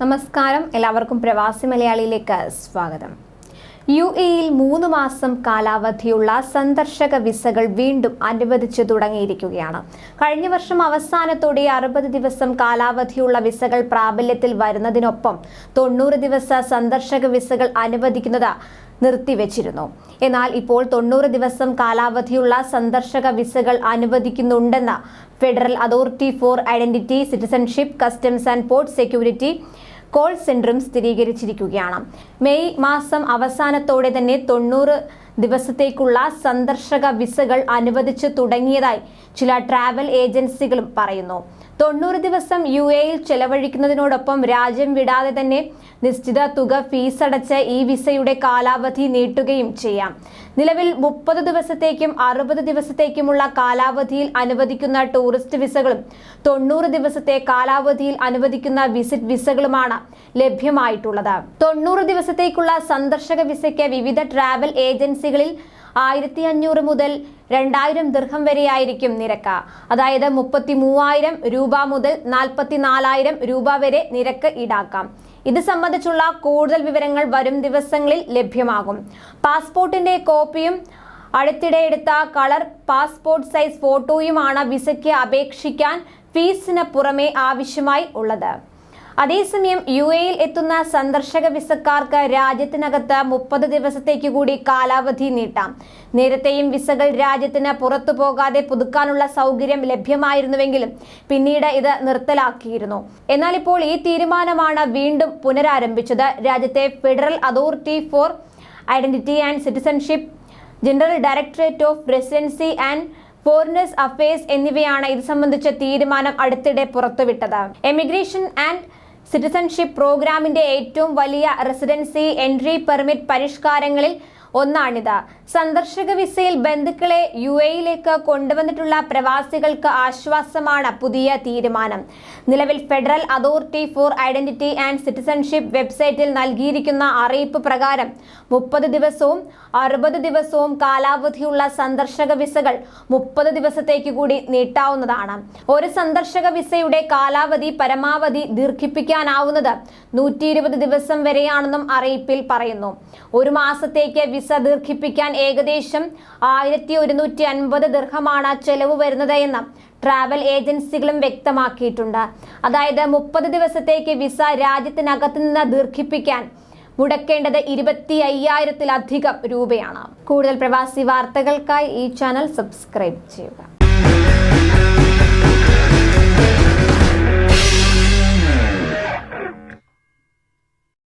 നമസ്കാരം. എല്ലാവർക്കും പ്രവാസി മലയാളിയിലേക്ക് സ്വാഗതം. യു എയിൽ മൂന്ന് മാസം കാലാവധിയുള്ള സന്ദർശക വിസകൾ വീണ്ടും അനുവദിച്ചു തുടങ്ങിയിരിക്കുകയാണ്. കഴിഞ്ഞ വർഷം അവസാനത്തോടെ അറുപത് ദിവസം കാലാവധിയുള്ള വിസകൾ പ്രാബല്യത്തിൽ വരുന്നതിനൊപ്പം തൊണ്ണൂറ് ദിവസ സന്ദർശക വിസകൾ അനുവദിക്കുന്നത് നിർത്തിവെച്ചിരുന്നു. എന്നാൽ ഇപ്പോൾ തൊണ്ണൂറ് ദിവസം കാലാവധിയുള്ള സന്ദർശക വിസകൾ അനുവദിക്കുന്നുണ്ടെന്ന federal authority for identity citizenship customs and port security call സെന്ററും സ്ഥിരീകരിച്ചിരിക്കുകയാണ്. മെയ് മാസം അവസാനത്തോടെ തന്നെ തൊണ്ണൂറ് ദിവസത്തേക്കുള്ള സന്ദർശക വിസകൾ അനുവദിച്ചു തുടങ്ങിയതായി ചില ട്രാവൽ ഏജൻസികളും പറയുന്നു. തൊണ്ണൂറ് ദിവസം യു എയിൽ ചെലവഴിക്കുന്നതിനോടൊപ്പം രാജ്യം വിടാതെ തന്നെ നിശ്ചിത തുക ഫീസ് അടച്ച് ഈ വിസയുടെ കാലാവധി നീട്ടുകയും ചെയ്യാം. നിലവിൽ മുപ്പത് ദിവസത്തേക്കും അറുപത് ദിവസത്തേക്കുമുള്ള കാലാവധിയിൽ അനുവദിക്കുന്ന ടൂറിസ്റ്റ് വിസകളും തൊണ്ണൂറ് ദിവസത്തെ കാലാവധിയിൽ അനുവദിക്കുന്ന വിസിറ്റ് വിസകളുമാണ് ലഭ്യമായിട്ടുള്ളത്. തൊണ്ണൂറ് ദിവസത്തേക്കുള്ള സന്ദർശക വിസയ്ക്ക് വിവിധ ട്രാവൽ ഏജൻസികളിൽ ആയിരത്തി അഞ്ഞൂറ് മുതൽ രണ്ടായിരം ദീർഘം വരെയായിരിക്കും നിരക്ക്. അതായത് മുപ്പത്തി മൂവായിരം രൂപ മുതൽ നാൽപ്പത്തി നാലായിരം രൂപ വരെ നിരക്ക് ഈടാക്കാം. ഇത് സംബന്ധിച്ചുള്ള കൂടുതൽ വിവരങ്ങൾ വരും ദിവസങ്ങളിൽ ലഭ്യമാകും. പാസ്പോർട്ടിന്റെ കോപ്പിയും അടുത്തിടെ എടുത്ത കളർ പാസ്പോർട്ട് സൈസ് ഫോട്ടോയുമാണ് വിസയ്ക്ക് അപേക്ഷിക്കാൻ ഫീസിന് പുറമെ ആവശ്യമായി ഉള്ളത്. അതേസമയം യു എയിൽ എത്തുന്ന സന്ദർശക വിസക്കാർക്ക് രാജ്യത്തിനകത്ത് മുപ്പത് ദിവസത്തേക്ക് കൂടി കാലാവധി നീട്ടാം. നേരത്തെയും വിസകൾ രാജ്യത്തിന് പുറത്തു പോകാതെ പുതുക്കാനുള്ള സൗകര്യം ലഭ്യമായിരുന്നുവെങ്കിലും പിന്നീട് ഇത് നിർത്തലാക്കിയിരുന്നു. എന്നാൽ ഇപ്പോൾ ഈ തീരുമാനമാണ് വീണ്ടും പുനരാരംഭിച്ചത്. രാജ്യത്തെ federal authority for identity and citizenship general directorate of residency and foreigners affairs എന്നിവയാണ് ഇത് സംബന്ധിച്ച തീരുമാനം അടുത്തിടെ പുറത്തുവിട്ടത്. എമിഗ്രേഷൻ ആൻഡ് സിറ്റിസൺഷിപ്പ് പ്രോഗ്രാമിന്റെ ഏറ്റവും വലിയ റെസിഡൻസി എൻട്രി പെർമിറ്റ് പരിഷ്കാരങ്ങളിൽ ഒന്നാണിത്. സന്ദർശക വിസയിൽ ബന്ധുക്കളെ യു എയിലേക്ക് കൊണ്ടുവന്നിട്ടുള്ള പ്രവാസികൾക്ക് ആശ്വാസമാണ് പുതിയ തീരുമാനം. നിലവിൽ federal authority for identity and citizenship വെബ്സൈറ്റിൽ നൽകിയിരിക്കുന്ന അറിയിപ്പ് പ്രകാരം മുപ്പത് ദിവസവും അറുപത് ദിവസവും കാലാവധിയുള്ള സന്ദർശക വിസകൾ മുപ്പത് ദിവസത്തേക്ക് കൂടി നീട്ടാവുന്നതാണ്. ഒരു സന്ദർശക വിസയുടെ കാലാവധി പരമാവധി ദീർഘിപ്പിക്കാനാവുന്നത് നൂറ്റി ദിവസം വരെയാണെന്നും അറിയിപ്പിൽ പറയുന്നു. ഒരു മാസത്തേക്ക് വിസ ദീർഘിപ്പിക്കാൻ ഏകദേശം ആയിരത്തി ഒരുന്നൂറ്റി അൻപത് ദീർഘമാണ് ചെലവ് വരുന്നത് എന്ന് ട്രാവൽ ഏജൻസികളും വ്യക്തമാക്കിയിട്ടുണ്ട്. അതായത് മുപ്പത് ദിവസത്തേക്ക് വിസ രാജ്യത്തിനകത്ത് നിന്ന് ദീർഘിപ്പിക്കാൻ മുടക്കേണ്ടത് ഇരുപത്തി അയ്യായിരത്തിലധികം രൂപയാണ്. കൂടുതൽ പ്രവാസി വാർത്തകൾക്കായി ഈ ചാനൽ സബ്സ്ക്രൈബ് ചെയ്യുക.